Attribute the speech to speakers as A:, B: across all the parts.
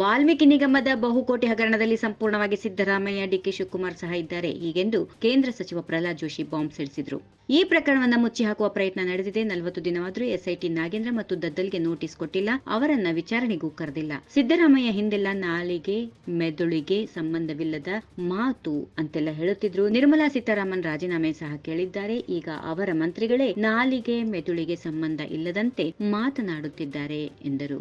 A: ವಾಲ್ಮೀಕಿ ನಿಗಮದ ಬಹುಕೋಟಿ ಹಗರಣದಲ್ಲಿ ಸಂಪೂರ್ಣವಾಗಿ ಸಿದ್ದರಾಮಯ್ಯ, ಡಿಕೆ ಶಿವಕುಮಾರ್ ಸಹ ಇದ್ದಾರೆ. ಹೀಗೆಂದು ಕೇಂದ್ರ ಸಚಿವ ಪ್ರಹ್ಲಾದ್ ಜೋಶಿ ಬಾಂಬ್ ಸಿಡಿಸಿದ್ರು ಈ ಪ್ರಕರಣವನ್ನು ಮುಚ್ಚಿ ಹಾಕುವ ಪ್ರಯತ್ನ ನಡೆದಿದೆ. ನಲವತ್ತು ದಿನವಾದರೂ ಎಸ್ಐಟಿ ನಾಗೇಂದ್ರ ಮತ್ತು ದದ್ದಲ್ಗೆ ನೋಟಿಸ್ ಕೊಟ್ಟಿಲ್ಲ. ಅವರನ್ನ ವಿಚಾರಣೆಗೂ ಕರೆದಿಲ್ಲ. ಸಿದ್ದರಾಮಯ್ಯ ಹಿಂದೆಲ್ಲ ನಾಲಿಗೆ, ಮೆದುಳಿಗೆ ಸಂಬಂಧವಿಲ್ಲದ ಮಾತು ಅಂತೆಲ್ಲ ಹೇಳುತ್ತಿದ್ರು. ನಿರ್ಮಲಾ ಸೀತಾರಾಮನ್ ರಾಜೀನಾಮೆ ಸಹ ಕೇಳಿದ್ದಾರೆ. ಈಗ ಅವರ ಮಂತ್ರಿಗಳೇ ನಾಲಿಗೆ, ಮೆದುಳಿಗೆ ಸಂಬಂಧ ಇಲ್ಲದಂತೆ ಮಾತನಾಡುತ್ತಿದ್ದಾರೆ ಎಂದರು.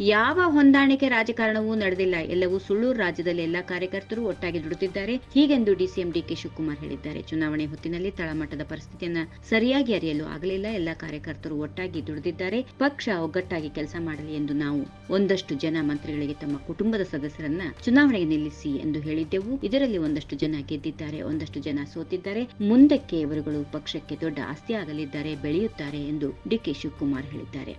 A: ಯಾವ ಹೊಂದಾಣಿಕೆ ರಾಜಕಾರಣವೂ ನಡೆದಿಲ್ಲ. ಎಲ್ಲವೂ ಸುಳ್ಳು ರಾಜ್ಯದಲ್ಲಿ ಎಲ್ಲಾ ಕಾರ್ಯಕರ್ತರು ಒಟ್ಟಾಗಿ ದುಡಿದಿದ್ದಾರೆ. ಹೀಗೆಂದು ಡಿಸಿಎಂ ಡಿಕೆ ಶಿವಕುಮಾರ್ ಹೇಳಿದ್ದಾರೆ. ಚುನಾವಣೆ ಹೊತ್ತಿನಲ್ಲಿ ತಳಮಟ್ಟದ ಪರಿಸ್ಥಿತಿಯನ್ನ ಸರಿಯಾಗಿ ಅರಿಯಲು ಆಗಲಿಲ್ಲ. ಎಲ್ಲ ಕಾರ್ಯಕರ್ತರು ಒಟ್ಟಾಗಿ ದುಡಿದಿದ್ದಾರೆ. ಪಕ್ಷ ಒಗ್ಗಟ್ಟಾಗಿ ಕೆಲಸ ಮಾಡಲಿ ಎಂದು ನಾವು ಒಂದಷ್ಟು ಜನ ಮಂತ್ರಿಗಳಿಗೆ ತಮ್ಮ ಕುಟುಂಬದ ಸದಸ್ಯರನ್ನ ಚುನಾವಣೆಗೆ ನಿಲ್ಲಿಸಿ ಎಂದು ಹೇಳಿದ್ದೆವು. ಇದರಲ್ಲಿ ಒಂದಷ್ಟು ಜನ ಗೆದ್ದಿದ್ದಾರೆ. ಒಂದಷ್ಟು ಜನ ಸೋತಿದ್ದಾರೆ. ಮುಂದಕ್ಕೆ ಇವರುಗಳು ಪಕ್ಷಕ್ಕೆ ದೊಡ್ಡ ಆಸ್ತಿಯಾಗಲಿದ್ದಾರೆ ಬೆಳೆಯುತ್ತಾರೆ ಎಂದು ಡಿಕೆ ಶಿವಕುಮಾರ್ ಹೇಳಿದ್ದಾರೆ.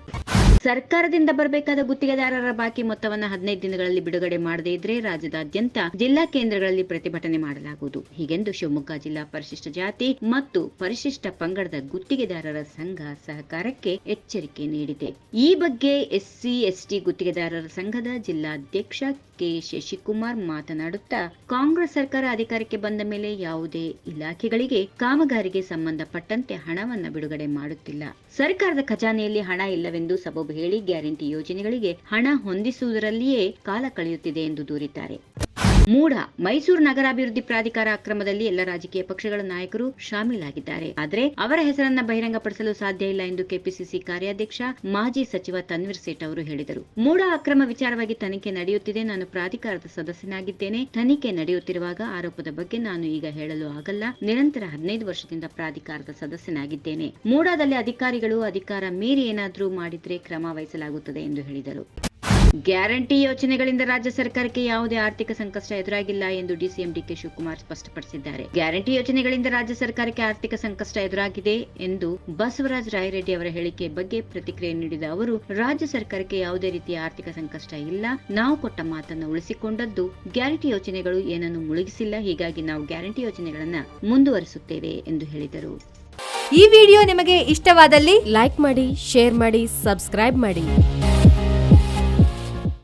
A: ಸರ್ಕಾರದಿಂದ ಬರಬೇಕಾದ ಗುತ್ತಿಗೆದಾರರ ಬಾಕಿ ಮೊತ್ತವನ್ನು ಹದಿನೈದು ದಿನಗಳಲ್ಲಿ ಬಿಡುಗಡೆ ಮಾಡದೇ ಇದ್ರೆ ರಾಜ್ಯದಾದ್ಯಂತ ಜಿಲ್ಲಾ ಕೇಂದ್ರಗಳಲ್ಲಿ ಪ್ರತಿಭಟನೆ ಮಾಡಲಾಗುವುದು. ಹೀಗೆಂದು ಶಿವಮೊಗ್ಗ ಜಿಲ್ಲಾ ಪರಿಶಿಷ್ಟ ಜಾತಿ ಮತ್ತು ಪರಿಶಿಷ್ಟ ಪಂಗಡದ ಗುತ್ತಿಗೆದಾರರ ಸಂಘ ಸಹಕಾರಕ್ಕೆ ಎಚ್ಚರಿಕೆ ನೀಡಿದೆ. ಈ ಬಗ್ಗೆ ಎಸ್ಸಿ, ಎಸ್ಟಿ ಗುತ್ತಿಗೆದಾರರ ಸಂಘದ ಜಿಲ್ಲಾಧ್ಯಕ್ಷ ಕೆ ಶಶಿಕುಮಾರ್ ಮಾತನಾಡುತ್ತಾ, ಕಾಂಗ್ರೆಸ್ ಸರ್ಕಾರ ಅಧಿಕಾರಕ್ಕೆ ಬಂದ ಮೇಲೆ ಯಾವುದೇ ಇಲಾಖೆಗಳಿಗೆ ಕಾಮಗಾರಿಗೆ ಸಂಬಂಧಪಟ್ಟಂತೆ ಹಣವನ್ನು ಬಿಡುಗಡೆ ಮಾಡುತ್ತಿಲ್ಲ. ಸರ್ಕಾರದ ಖಜಾನೆಯಲ್ಲಿ ಹಣ ಇಲ್ಲವೆಂದು ಸಬಬು ಹೇಳಿ ಗ್ಯಾರಂಟಿ ಯೋಜನೆಗಳಿಗೆ ಹಣ ಹೊಂದಿಸುವುದರಲ್ಲಿಯೇ ಕಾಲ ಕಳೆಯುತ್ತಿದೆ ಎಂದು ದೂರಿದ್ದಾರೆ. ಮೂಢ ಮೈಸೂರು ನಗರಾಭಿವೃದ್ಧಿ ಪ್ರಾಧಿಕಾರ ಅಕ್ರಮದಲ್ಲಿ ಎಲ್ಲ ರಾಜಕೀಯ ಪಕ್ಷಗಳ ನಾಯಕರು ಶಾಮೀಲಾಗಿದ್ದಾರೆ. ಆದರೆ ಅವರ ಹೆಸರನ್ನ ಬಹಿರಂಗಪಡಿಸಲು ಸಾಧ್ಯ ಇಲ್ಲ ಎಂದು ಕೆಪಿಸಿಸಿ ಕಾರ್ಯಾಧ್ಯಕ್ಷ ಮಾಜಿ ಸಚಿವ ತನ್ವೀರ್ ಸೇಠ್ ಅವರು ಹೇಳಿದರು. ಮೂಢ ಅಕ್ರಮ ವಿಚಾರವಾಗಿ ತನಿಖೆ ನಡೆಯುತ್ತಿದೆ. ನಾನು ಪ್ರಾಧಿಕಾರದ ಸದಸ್ಯನಾಗಿದ್ದೇನೆ. ತನಿಖೆ ನಡೆಯುತ್ತಿರುವಾಗ ಆರೋಪದ ಬಗ್ಗೆ ನಾನು ಈಗ ಹೇಳಲು ಆಗಲ್ಲ. ನಿರಂತರ ಹದಿನೈದು ವರ್ಷದಿಂದ ಪ್ರಾಧಿಕಾರದ ಸದಸ್ಯನಾಗಿದ್ದೇನೆ. ಮೂಡಾದಲ್ಲಿ ಅಧಿಕಾರಿಗಳು ಅಧಿಕಾರ ಮೀರಿ ಏನಾದರೂ ಮಾಡಿದ್ರೆ ಕ್ರಮ ವಹಿಸಲಾಗುತ್ತದೆ ಎಂದು ಹೇಳಿದರು. ಗ್ಯಾರಂಟಿ ಯೋಜನೆಗಳಿಂದ ರಾಜ್ಯ ಸರ್ಕಾರಕ್ಕೆ ಯಾವುದೇ ಆರ್ಥಿಕ ಸಂಕಷ್ಟ ಎದುರಾಗಿಲ್ಲ ಎಂದು ಡಿಸಿಎಂ ಡಿಕೆ ಶಿವಕುಮಾರ್ ಸ್ಪಷ್ಟಪಡಿಸಿದ್ದಾರೆ. ಗ್ಯಾರಂಟಿ ಯೋಜನೆಗಳಿಂದ ರಾಜ್ಯ ಸರ್ಕಾರಕ್ಕೆ ಆರ್ಥಿಕ ಸಂಕಷ್ಟ ಎದುರಾಗಿದೆ ಎಂದು ಬಸವರಾಜ ರಾಯರೆಡ್ಡಿ ಅವರ ಹೇಳಿಕೆ ಬಗ್ಗೆ ಪ್ರತಿಕ್ರಿಯೆ ನೀಡಿದ ಅವರು, ರಾಜ್ಯ ಸರ್ಕಾರಕ್ಕೆ ಯಾವುದೇ ರೀತಿಯ ಆರ್ಥಿಕ ಸಂಕಷ್ಟ ಇಲ್ಲ. ನಾವು ಕೊಟ್ಟ ಮಾತನ್ನು ಉಳಿಸಿಕೊಂಡದ್ದು ಗ್ಯಾರಂಟಿ ಯೋಜನೆಗಳು ಏನನ್ನು ಮುಳುಗಿಸಿಲ್ಲ. ಹೀಗಾಗಿ ನಾವು ಗ್ಯಾರಂಟಿ ಯೋಜನೆಗಳನ್ನ ಮುಂದುವರಿಸುತ್ತೇವೆ ಎಂದು ಹೇಳಿದರು.
B: ಈ ವಿಡಿಯೋ ನಿಮಗೆ ಇಷ್ಟವಾದಲ್ಲಿ
C: ಲೈಕ್ ಮಾಡಿ, ಶೇರ್ ಮಾಡಿ, ಸಬ್ಸ್ಕ್ರೈಬ್ ಮಾಡಿ.